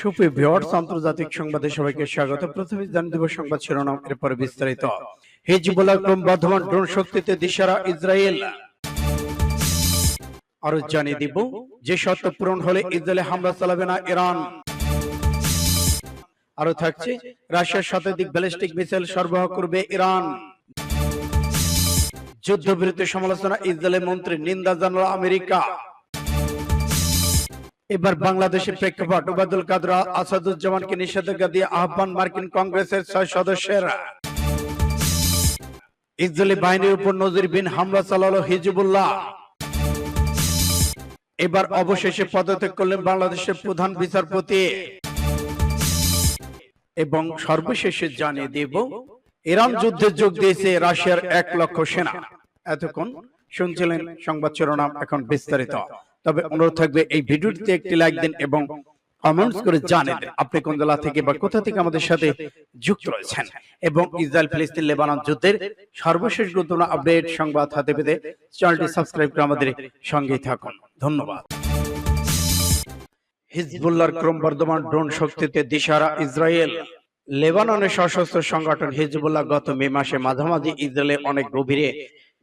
সুপ্রিয় ভিউয়ার্স আন্তর্জাতিক সংবাদে সবাইকে স্বাগত। প্রথমে জানিয়ে দেব সংবাদ শিরোনাম এরপরে বিস্তারিত। হিজবুল্লাহ ক্রমবর্ধমান ড্রোন শক্তিতে দিশারা ইসরায়েল। আরও জানিয়ে দিব যে শর্ত পূরণ হলে ইসরায়েলে হামলা চালাবে না ইরান। আরও থাকছে রাশিয়ার শতাধিক ব্যালিস্টিক মিসাইল সরবরাহ করবে ইরান। যুদ্ধবিরতি সমালোচনা ইসরায়েলের মন্ত্রী নিন্দা জানালো আমেরিকা। এবার বাংলাদেশের প্রেক্ষাপট ওবায়দুল কাদর আসাদুজ্জামানকে নিষেধাজ্ঞা দিয়ে আহ্বান মার্কিন কংগ্রেসের ছয় সদস্যের। ইসরায়েলি বাহিনীর উপর নজিরবিন হামলা চালালো হিজবুল্লাহ। এবার অবশেষে পদত্যাগ করলেন বাংলাদেশের প্রধান বিচারপতি। এবং সর্বশেষে জানিয়ে দেব, ইরান যুদ্ধে যোগ দিয়েছে রাশিয়ার এক লক্ষ সেনা। এতক্ষণ শুনছিলেন সংবাদ শিরোনাম, এখন বিস্তারিত। তবে অনুরোধ থাকবে এই ভিডিওটিতে একটি লাইক দিন এবং কমেন্টস করে জানেন আপনি কোন জেলা থেকে বা কোথা থেকে আমাদের সাথে যুক্ত রয়েছেন। এবং ইসরায়েল ফিলিস্তিন লেবানন যুদ্ধের সর্বশেষ গুরুত্বপূর্ণ আপডেট সংবাদ হাতে পেতে চ্যানেলটি সাবস্ক্রাইব করে আমাদের সঙ্গেই থাকুন। ধন্যবাদ। হিজবুল্লাহর ক্রমবর্ধমান ড্রোন শক্তিতে দিশারা ইসরায়েল। লেবাননের সশস্ত্র সংগঠন হিজবুল্লাহ গত মে মাসে মাঝামাঝি ইসরায়েলে অনেক গভীরে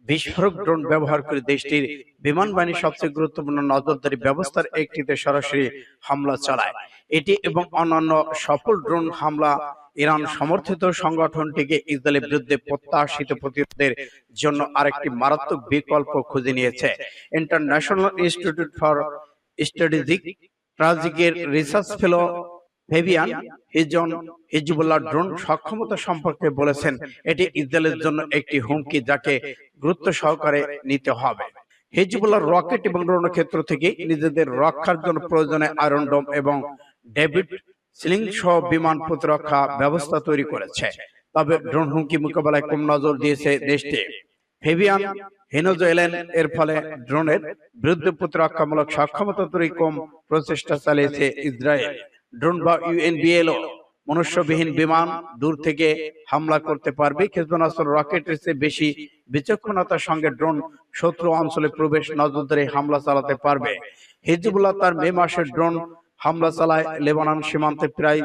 বিস্ফোরক ড্রোন ব্যবহার করে দেশটির বিমান বাহিনীর সবচেয়ে গুরুত্বপূর্ণ নজরদারি ব্যবস্থার একটিতে সরাসরি হামলা চালায়। এটি এবং অন্যান্য সফল ড্রোন হামলা ইরান সমর্থিত সংগঠনটিকে ইসরায়েলের বিরুদ্ধে প্রত্যাশিত প্রতিরোধের জন্য আরেকটি মারাত্মক বিকল্প খুঁজে নিয়েছে। ইন্টারন্যাশনাল ইনস্টিটিউট ফর স্ট্র্যাটেজিক ট্রাজিকের রিসার্চ ফেলো ফেবিয়ান হিজন হিজবুল্লাহ ড্রোন সক্ষমতা সম্পর্কে বলেছেন এটি ইসরায়েলের জন্য একটি হুমকি যাকে গুরুত্ব সহকারে নিতে হবে। হিজবুল্লাহ রকেট এবং ড্রোন ক্ষেত্র থেকে নিজেদের রক্ষার জন্য প্রয়োজনে আয়রন ডোম এবং ডেভিড সিলিং সহ বিমান প্রতিরক্ষা ব্যবস্থা তৈরি করেছে। তবে ড্রোন হুমকি মোকাবেলায় কম নজর দিয়েছে দেশটি। ফেবিয়ান হেনোজেলেন এর ফলে ড্রোনের বিরুদ্ধে প্রতিরক্ষামূলক সক্ষমতা তৈরি কম প্রচেষ্টা চালিয়েছে ইসরায়েল ড্রোন বা ইউএনবিএলও মনুষ্যবিহীন বিমান দূর থেকে হামলা করতে পারবে। ক্ষেপণাস্ত্র রকেটের চেয়ে বেশি বিচক্ষণতার সঙ্গে ড্রোন শত্রু অঞ্চলে প্রবেশ নজরদারি হামলা চালাতে পারবে। হিজবুল্লাহ তার মে মাসের ড্রোন হামলা চালায় লেবানন সীমান্তে প্রায়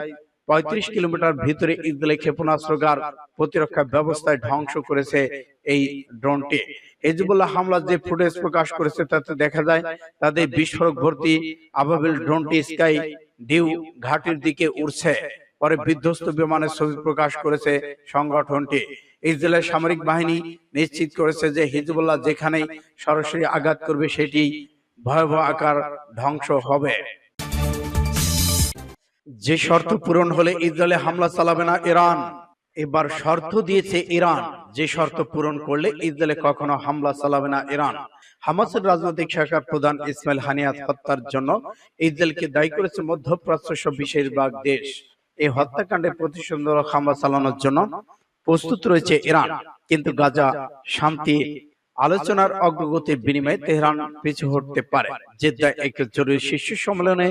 পঁয়ত্রিশ কিলোমিটার ভিতরে ইসরায়েলি ক্ষেপণাস্ত্রগার প্রতিরক্ষা ব্যবস্থায় ধ্বংস করেছে এই ড্রোনটি হিজবুল্লাহ হামলা যে ফুটেজ প্রকাশ করেছে তাতে দেখা যায় তাদের বিস্ফোরক ভর্তি আবাবিল ড্রোনটি স্কাই ডিউ ঘাটির দিকে উড়ছে। পরে বিধ্বস্ত বিমানের ছবি প্রকাশ করেছে সংগঠনটি। ইসরায়েলের সামরিক বাহিনী নিশ্চিত করেছে যে হিজবুল্লাহ যেখানেই সরাসরি আঘাত করবে সেটি ভয়াবহ আকার ধ্বংস হবে। যে শর্ত পূরণ হলে ইসরায়েলে হামলা চালাবে না ইরান এবার শর্ত দিয়েছে ইরান। যে শর্ত পূরণ করলে ইসরায়েলে কখনো হামলা চালাবে না ইরান। হামাসের রাজনৈতিক শাখার প্রধান ইসমাইল হানিয়াত হত্যার জন্য ইসরায়েলকে দায়ী করেছে মধ্যপ্রাচ্য বেশিরভাগ দেশ। এই হত্যাকাণ্ডের প্রতিশোধমূলক হামলা চালানোর জন্য প্রস্তুত রয়েছে ইরান। কিন্তু গাজা শান্তি আলোচনার অগ্রগতির বিনিময়ে তেহরান পিছু হটতে পারে। জেদ্দায় এক জরুরি শীর্ষ সম্মেলনে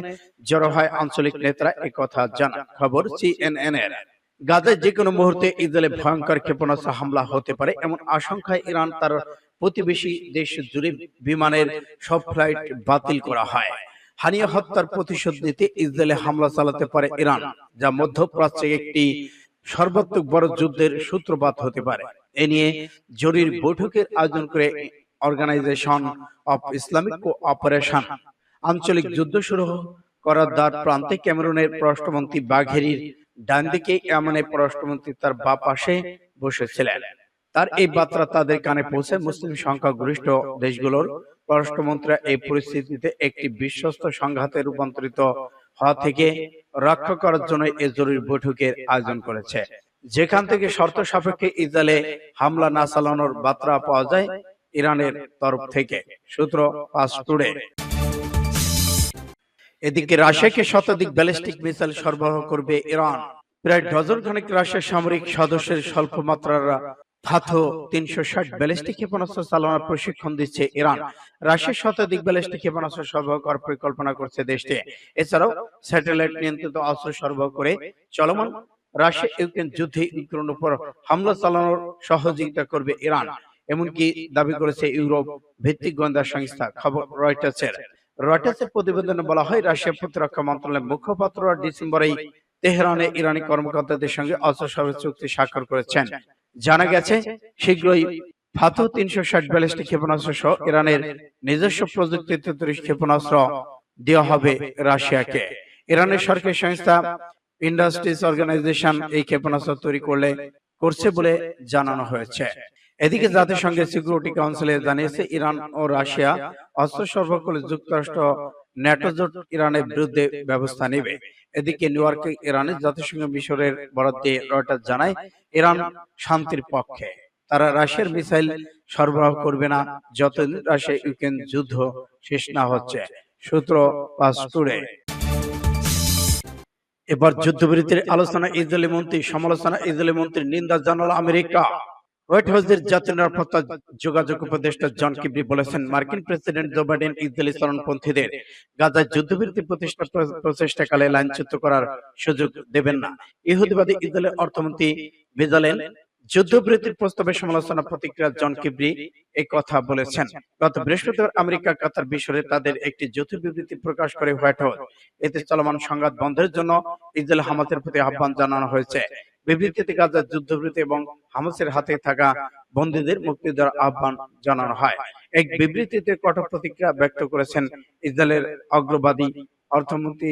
জড়ো হয় আঞ্চলিক নেতারা একথা জানা খবর সিএনএন এর গাজায় যে কোনো মুহূর্তে ইসরায়েলে ভয়ঙ্কর ক্ষেপণাস্ত্র হামলা হতে পারে, এমন আশঙ্কায় ইরান তার প্রতিবেশী দেশ জুড়ে বিমানের সব ফ্লাইট বাতিল করা হয়। হানিয়া হত্যার প্রতিশোধ নিতে ইসরায়েলে হামলা চালাতে পারে ইরান, যা মধ্যপ্রাচ্যে একটি সর্বাত্মক বড় যুদ্ধের সূত্রপাত হতে পারে। এ নিয়ে জরুরি বৈঠকের আয়োজন করে অর্গানাইজেশন অফ ইসলামিক অপারেশন আঞ্চলিক যুদ্ধ শুরু করার দ্বার প্রান্তে ক্যামেরুনের পররাষ্ট্রমন্ত্রী বাঘেরির ডান দিকে এমনের পররাষ্ট্রমন্ত্রী তার বা পাশে বসেছিলেন। তার এই বার্তা তাদের কানে পৌঁছে মুসলিম সংখ্যাগরিষ্ঠ দেশগুলোর পররাষ্ট্রমন্ত্রী এই পরিস্থিতিতে একটি বিশ্বস্ত সংঘাতে রূপান্তরিত হওয়া থেকে রক্ষা করার জন্য এ জরুরি বৈঠকের আয়োজন করেছে। যেখান থেকে শর্ত সাপেক্ষে ইসরায়েলে হামলা না চালানোর বার্তা পাওয়া যায় ইরানের তরফ থেকে। সূত্র পাস টুডে। এদিকে রাশিয়াকে শতাধিক ব্যালিস্টিক মিসাইল সরবরাহ করবে ইরান। প্রায় ডজন খানেক রাশিয়ার সামরিক সদস্যের স্বল্প মাত্রার ধাতু তিনশো ষাট ব্যালিস্টিক ক্ষেপণাস্ত্র চালানোর প্রশিক্ষণ দিচ্ছে ইরান। রাশিয়ার শতাধিক ব্যালিস্টিক ক্ষেপণাস্ত্র সরবরাহ করার পরিকল্পনা করছে দেশটি। এছাড়াও স্যাটেলাইট নিয়ন্ত্রিত অস্ত্র সরবরাহ করে চলমান রাশিয়া ইউক্রেন যুদ্ধে ইউক্রেনের উপর হামলা চালানোর সহযোগিতা করবে ইরান। এমনকি দাবি করেছে ইউরোপ ভিত্তিক গোয়েন্দা সংস্থা খবর রয়টার্সের রয়টার্সের প্রতিবেদনে বলা হয়, রাশিয়া প্রতিরক্ষা মন্ত্রণালয়ের মুখপাত্র ডিসেম্বরেই তেহরানে ইরানি কর্মকর্তাদের সঙ্গে অস্ত্র চুক্তি স্বাক্ষর করেছেন। জানা গেছে, শীঘ্রই ফাতু তিনশো ষাট ব্যালিস্টিক ক্ষেপণাস্ত্র সহ ইরানের নিজস্ব প্রযুক্তিতে তৈরি ক্ষেপণাস্ত্র দেওয়া হবে রাশিয়াকে। ইরানের সরকারি সংস্থা ইন্ডাস্ট্রিজ অর্গানাইজেশন এই ক্ষেপণাস্ত্র তৈরি করলে, করছে বলে জানানো হয়েছে। এদিকে জাতিসংঘের সিকিউরিটি কাউন্সিলে জানিয়েছে ইরান ও রাশিয়া অস্ত্র সরবরাহ করলে যুক্তরাষ্ট্র ন্যাটো জোট ইরানের বিরুদ্ধে ব্যবস্থা নেবে। এদিকে নিউ ইয়র্কে ইরানের জাতিসংঘ মিশরের বরাদ দিয়ে রয়টার্স জানায় ইরান শান্তির পক্ষে। তারা রাশিয়ার মিসাইল সরবরাহ করবে না। যতদিন রাশিয়া ইউক্রেন যুদ্ধ শেষ না হচ্ছে। সূত্র পাস টুডে। এবার যুদ্ধবিরতির আলোচনা ইসরায়েলি মন্ত্রী সমালোচনা ইসরায়েলি মন্ত্রী নিন্দা জানালো আমেরিকা। হোয়াইট হাউসের জাতীয় নিরাপত্তা যোগাযোগ উপদেষ্টা জন কিবরি বলেছেন মার্কিন প্রেসিডেন্ট জো বাইডেন ইসরায়েলি চরমপন্থীদের গাজায় যুদ্ধবিরতি প্রতিষ্ঠা প্রচেষ্টাকালে লাইনচ্যুত করার সুযোগ দেবেন না ইহুদিবাদী ইসরায়েলের অর্থমন্ত্রী বেজালেন যুদ্ধবিরতির প্রস্তাবের সমালোচনা প্রতিক্রিয়া জন কিবরি এই কথা বলেছেন গত বৃহস্পতিবার আমেরিকা কাতার বিষয়ে তাদের একটি যৌথ বিবৃতি প্রকাশ করে হোয়াইট হাউস এতে চলমান সংঘাত বন্ধের জন্য ইসরায়েল হামাসের প্রতি আহ্বান জানানো হয়েছে বিবৃতিতে গাজার যুদ্ধবিরতি এবং হামাসের হাতে থাকা বন্দীদের মুক্তি দেওয়ার আহ্বান জানানো হয়। এক বিবৃতিতে কঠোর প্রতিক্রিয়া ব্যক্ত করেছেন ইসরায়েলের অগ্রবাদী অর্থমন্ত্রী।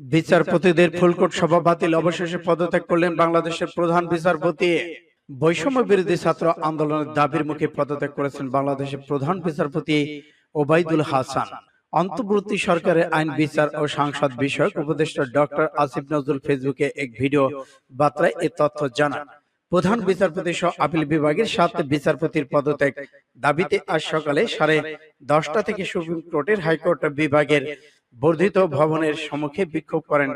বিচারপতিদের ফুলকোট সভা বাতিল, অবশেষে পদত্যাগ করলেন বাংলাদেশের প্রধান বিচারপতি। বৈষম্য বিরোধী ছাত্র আন্দোলনের দাবির মুখে পদত্যাগ করেছেন বাংলাদেশের প্রধান বিচারপতি ওবায়দুল হাসান। অন্তর্বর্তী সরকারের আইন, বিচার ও সংসদ বিষয়ক উপদেষ্টা ডক্টর আসিফ নজরুল ফেসবুকে এক ভিডিও বার্তায় এ তথ্য জানান। প্রধান বিচারপতি সহ আপিল বিভাগের সাত বিচারপতির পদত্যাগ দাবিতে আজ সকালে সাড়ে দশটা থেকে সুপ্রিম কোর্টের হাইকোর্ট বিভাগের বর্ধিত ভবনের সম্মুখে বিক্ষোভ করেন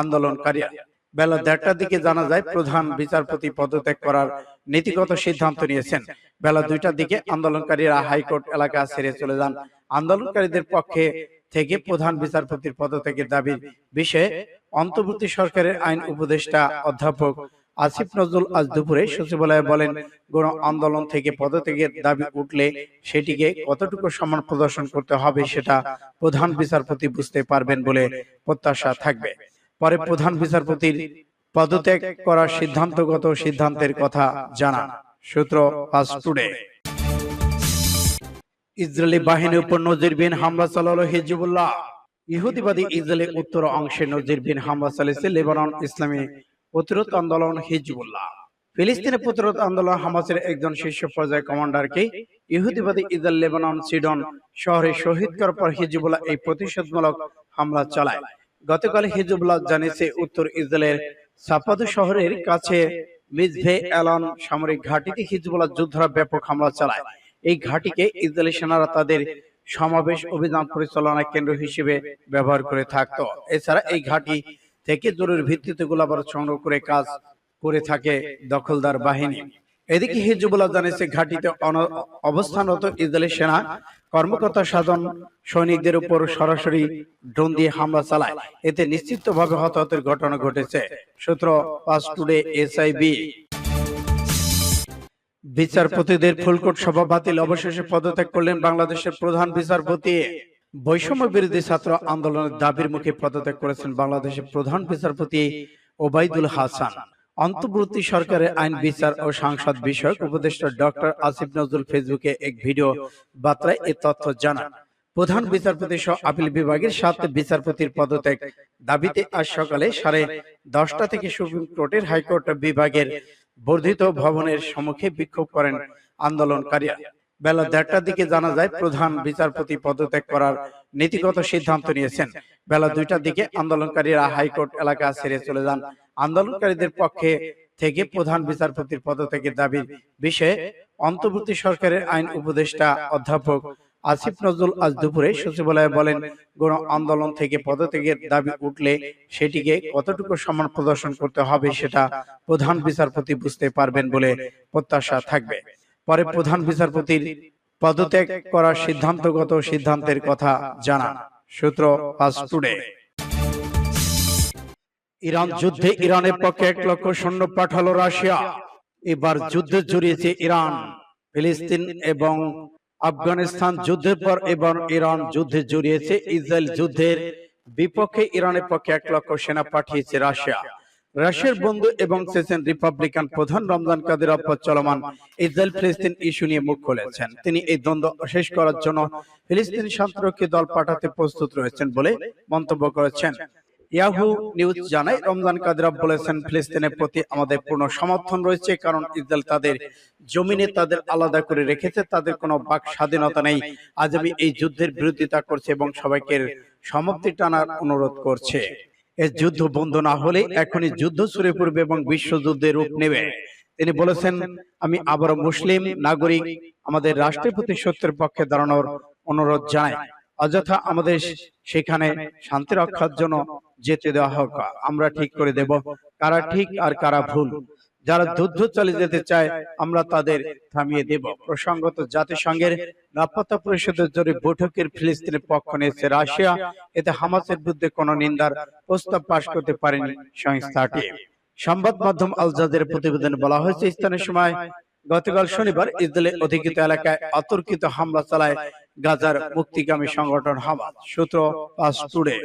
আন্দোলনকারীরা। বেলা দেড়টার দিকে জানা যায়, প্রধান বিচারপতি পদত্যাগ করার নীতিগত সিদ্ধান্ত নিয়েছেন। বেলা দুইটার দিকে আন্দোলনকারীরা হাইকোর্ট এলাকা ছেড়ে চলে যান। আন্দোলনকারীদের পক্ষে থেকে প্রধান বিচারপতির পদত্যাগের দাবির বিষয়ে অন্তর্বর্তী সরকারের আইন উপদেষ্টা অধ্যাপক আসিফ নজরুল আজ দুপুরে সচিবালয়ে বলেন গণ আন্দোলন থেকে পদত্যাগের দাবি উঠলে সেটিকে কতটুকু সম্মান প্রদর্শন করতে হবে সেটা প্রধান বিচারপতি বুঝতে পারবেন বলে প্রত্যাশা থাকবে। পরে প্রধান বিচারপতির পদত্যাগ করার সিদ্ধান্তগত সিদ্ধান্তের কথা জানান সূত্র ফাস্ট টুডে। ইসরায়েলি বাহিনীর উপর নজিরবিহীন হামলা চালালো হিজবুল্লাহ। ইহুদিবাদী ইসরায়েলের উত্তর অংশে নজিরবিহীন হামলা চালিয়েছে লেবানন ইসলামী প্রতিরোধ আন্দোলন হিজবুল্লাহ। ফিলিস্তিনের প্রতিরোধ আন্দোলন হামাসের একজন শীর্ষ পর্যায়ে কমান্ডারকে ইহুদিবাদী ইসরায়েল লেবানন সিডন শহরে শহীদ করার পর হিজবুল্লাহ এই প্রতিশোধমূলক হামলা চালায়। গতকাল হিজবুল্লাহ জানিয়েছে উত্তর ইসরায়েলের সাপাদু শহরের কাছে মিজভে এলন সামরিক ঘাঁটিতে হিজবুল্লাহ যোদ্ধারা ব্যাপক হামলা চালায়। এই ঘাঁটিকে ইসরায়েলি সেনারা তাদের সমাবেশ অভিযান পরিচালনার কেন্দ্র হিসেবে ব্যবহার করে থাকতো। এছাড়া এই ঘাঁটি থেকে জরুরি ভিত্তিতে গোলাবারুদ সংগ্রহ করে কাজ করে থাকে দখলদার বাহিনী। এদিকে হিজবুল্লাহ জানিয়েছে, ঘাঁটিতে অবস্থানরত ইসরায়েলি সেনা কর্মকর্তা সাধন সৈনিকদের উপর সরাসরি ড্রোন দিয়ে হামলা চালায়। এতে নিশ্চিতভাবে হতাহতের ঘটনা ঘটেছে। সূত্র পাস টুডে এসআইবি। বিচারপতিদের ফুলকোট সভা বাতিল অবশেষে পদত্যাগ করলেন বাংলাদেশের প্রধান বিচারপতি। বৈষম্য বিরোধী ছাত্র আন্দোলনের দাবির মুখে পদত্যাগ করেছেন বাংলাদেশের প্রধান বিচারপতি ওবায়দুল হাসান। অন্তর্বর্তী সরকারের আইন বিচার ও সংসদ বিষয়ক উপদেষ্টা ডক্টর আসিফ নজরুল ফেসবুকে এক ভিডিও বার্তায় এ তথ্য জানান। প্রধান বিচারপতি সহ আপিল বিভাগের সাত বিচারপতির পদত্যাগ। দাবিতে আজ সকালে সাড়ে দশটা থেকে সুপ্রিম কোর্টের হাইকোর্ট বিভাগের বর্ধিত ভবনের সম্মুখে বিক্ষোভ করেন আন্দোলনকারীরা। বেলা দেড়টার দিকে জানা যায় প্রধান বিচারপতি পদত্যাগ করার নীতিগত সিদ্ধান্ত নিয়েছেন। বেলা দুইটার দিকে আন্দোলনকারীরা হাইকোর্ট এলাকা ছেড়ে চলে যান। আন্দোলনকারীদের পক্ষে থেকে প্রধান বিচারপতির পদত্যাগের দাবির বিষয়ে অন্তর্বর্তী সরকারের আইন উপদেষ্টা অধ্যাপক আসিফ নজরুল আজ দুপুরে সচিবালয়ে বলেন, গণ আন্দোলন থেকে পদত্যাগের দাবি উঠলে সেটিকে কতটুকু সম্মান প্রদর্শন করতে হবে সেটা প্রধান বিচারপতি বুঝতে পারবেন বলে প্রত্যাশা থাকবে। পরে প্রধান বিচারপতির পদত্যাগ করার সিদ্ধান্তগত সিদ্ধান্তের কথা জানান সূত্র ফাস্ট টুডে। ইরান যুদ্ধে ইরানের পক্ষে এক লক্ষ সৈন্য পাঠালো রাশিয়া। এবার যুদ্ধে জড়িয়েছে ইরান, ফিলিস্তিন এবং আফগানিস্তান যুদ্ধের পর এবং ইরান যুদ্ধে জড়িয়েছে ইসরায়েল যুদ্ধের বিপক্ষে ইরানের পক্ষে এক লক্ষ সেনা পাঠিয়েছে রাশিয়া। রাশিয়ার বন্ধু এবং চেচেন রিপাবলিকান প্রধান রমজান কাদের অপর চলমান ইসরায়েল ফিলিস্তিন ইস্যু নিয়ে মুখ খুলেছেন। তিনি এই দ্বন্দ্ব শেষ করার জন্য ফিলিস্তিন শান্তিরক্ষী দল পাঠাতে প্রস্তুত রয়েছেন বলে মন্তব্য করেছেন। ইয়াহু নিউজ জানায় রমজান কাদিরব বলেছেন ফিলিস্তিনের প্রতি আমাদের পূর্ণ সমর্থন রয়েছে কারণ ইসরায়েল তাদের জমিনে তাদের আলাদা করে রেখেছে তাদের কোনো বাক স্বাধীনতা নেই। আজ আমি এই যুদ্ধের বিরোধিতা করছি এবং সবাইকে সমাপ্তি টানার অনুরোধ করছে। এই যুদ্ধ বন্ধ না হলে এখনই যুদ্ধ ছড়ে পড়বে এবং বিশ্বযুদ্ধের রূপ নেবে। তিনি বলেছেন আমি আবারও মুসলিম নাগরিক আমাদের রাষ্ট্রের প্রতি সত্যের পক্ষে দাঁড়ানোর অনুরোধ জানাই অযথা আমাদের সেখানে শান্তি রক্ষার জন্য যেতে দেওয়া হোক। আমরা ঠিক করে দেব, কারা ঠিক আর কারা ভুল। যারা যুদ্ধ চালিয়ে যেতে চায়, আমরা তাদের থামিয়ে দেব। প্রসঙ্গত জাতিসংঘের নিরাপত্তা পরিষদের জরুরি বৈঠকের ফিলিস্তিনের পক্ষ নিয়েছে রাশিয়া। এতে হামাসের বিরুদ্ধে কোনো নিন্দার প্রস্তাব পাশ করতে পারেনি সংস্থাটি। সংবাদ মাধ্যম আল জাজির প্রতিবেদনে বলা হয়েছে, স্থানীয় সময় গতকাল শনিবার ইসরায়েলের অধিকৃত এলাকায় অতর্কিত হামলা চালায় গাজার মুক্তিগামী সংগঠন হামাদ। সূত্র পাস টুডে।